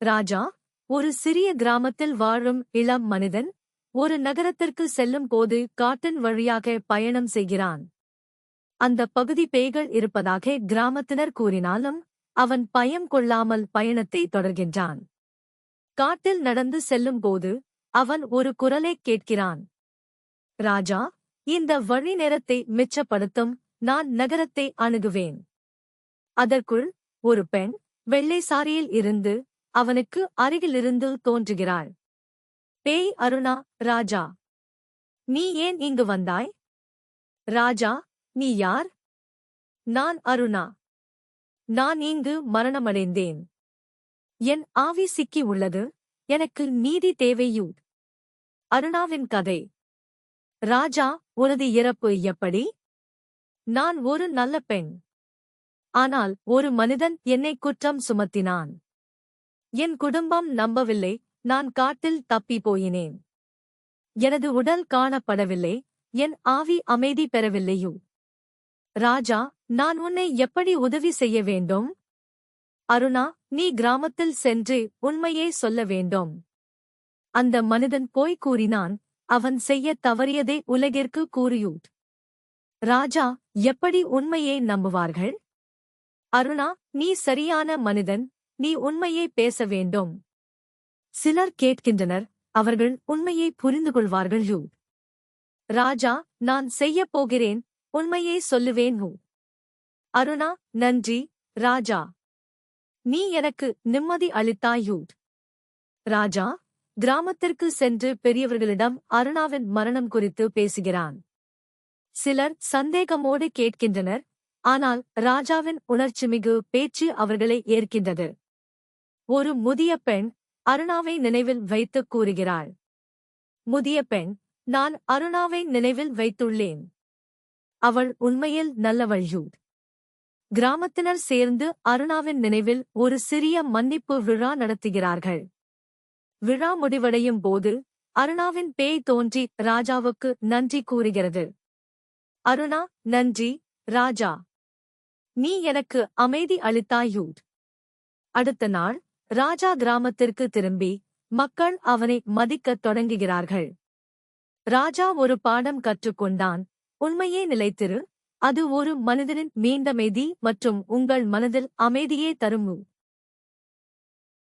ராஜா ஒரு சிறிய கிராமத்தில் வாழும் இளம் மனிதன் ஒரு நகரத்திற்கு செல்லும் போது காட்டின் வழியாக பயணம் செய்கிறான். அந்த பகுதி பேய்கள் இருப்பதாக கிராமத்தினர் கூறினாலும் அவன் பயம் கொள்ளாமல் பயணத்தை தொடர்கின்றான். காட்டில் நடந்து செல்லும்போது அவன் ஒரு குரலைக் கேட்கிறான். ராஜா இந்த வழி நேரத்தை மிச்சப்படுத்தும் நான் நகரத்தை அணுகுவேன். அதற்குள் ஒரு பெண் வெள்ளை சாரியில் இருந்து அவனுக்கு அருகிலிருந்து தோன்றுகிறாள். பேய் அருணா ராஜா நீ ஏன் இங்கு வந்தாய்? ராஜா நீ யார்? நான் அருணா நான் இங்கு மரணமடைந்தேன். என் ஆவி சிக்கி உள்ளது எனக்கு நீதி தேவையூ. அருணாவின் கதை. ராஜா உனது இறப்பு எப்படி? நான் ஒரு நல்ல பெண். ஆனால் ஒரு மனிதன் என்னை குற்றம் சுமத்தினான். என் குடும்பம் நம்பவில்லை நான் காட்டில் தப்பி போயினேன். எனது உடல் காணப்படவில்லை என் ஆவி அமைதி பெறவில்லையோ? ராஜா நான் உன்னை எப்படி உதவி செய்ய வேண்டும்? அருணா நீ கிராமத்தில் சென்று உண்மையே சொல்ல வேண்டும். அந்த மனிதன் போய் கூறினான் அவன் செய்ய தவறியதை உலகிற்கு கூறியூட் ராஜா எப்படி உண்மையை நம்புவார்கள்? அருணா நீ சரியான மனிதன் நீ உண்மையை பேச வேண்டும். சிலர் கேட்கின்றனர் அவர்கள் உண்மையை புரிந்து கொள்வார்கள் யூ ராஜா நான் செய்யப் போகிறேன் உண்மையை சொல்லுவேன் ஹூ. அருணா நன்றி ராஜா. நீ எனக்கு நிம்மதி அளித்தாயூ ராஜா கிராமத்திற்கு சென்று பெரியவர்களிடம் அருணாவின் மரணம் குறித்து பேசுகிறான். சிலர் சந்தேகமோடு கேட்கின்றனர் ஆனால் ராஜாவின் உணர்ச்சிமிகு பேச்சு அவர்களை ஏற்கின்றது. ஒரு முதிய பெண் அருணாவை நினைவில் வைத்துக் கூறுகிறாள். முதிய பெண் நான் அருணாவை நினைவில் வைத்துள்ளேன். அவள் உண்மையில் நல்லவள்யூ கிராமத்தினர் சேர்ந்து அருணாவின் நினைவில் ஒரு சிறிய மன்னிப்பு விழா நடத்துகிறார்கள். விழா முடிவடையும் போது அருணாவின் பேய் தோன்றி ராஜாவுக்கு நன்றி கூறுகிறது. அருணா நன்றி ராஜா. நீ எனக்கு அமைதி அளித்தாயூர் அடுத்த நாள் ராஜா கிராமத்திற்கு திரும்பி மக்கள் அவனை மதிக்கத் தொடங்குகிறார்கள். ராஜா ஒரு பாடம் கற்றுக்கொண்டான். உண்மையே நிலைத்திரு அது ஒரு மனிதனின் மீண்டமைதி மற்றும் உங்கள் மனதில் அமைதியே தரும்.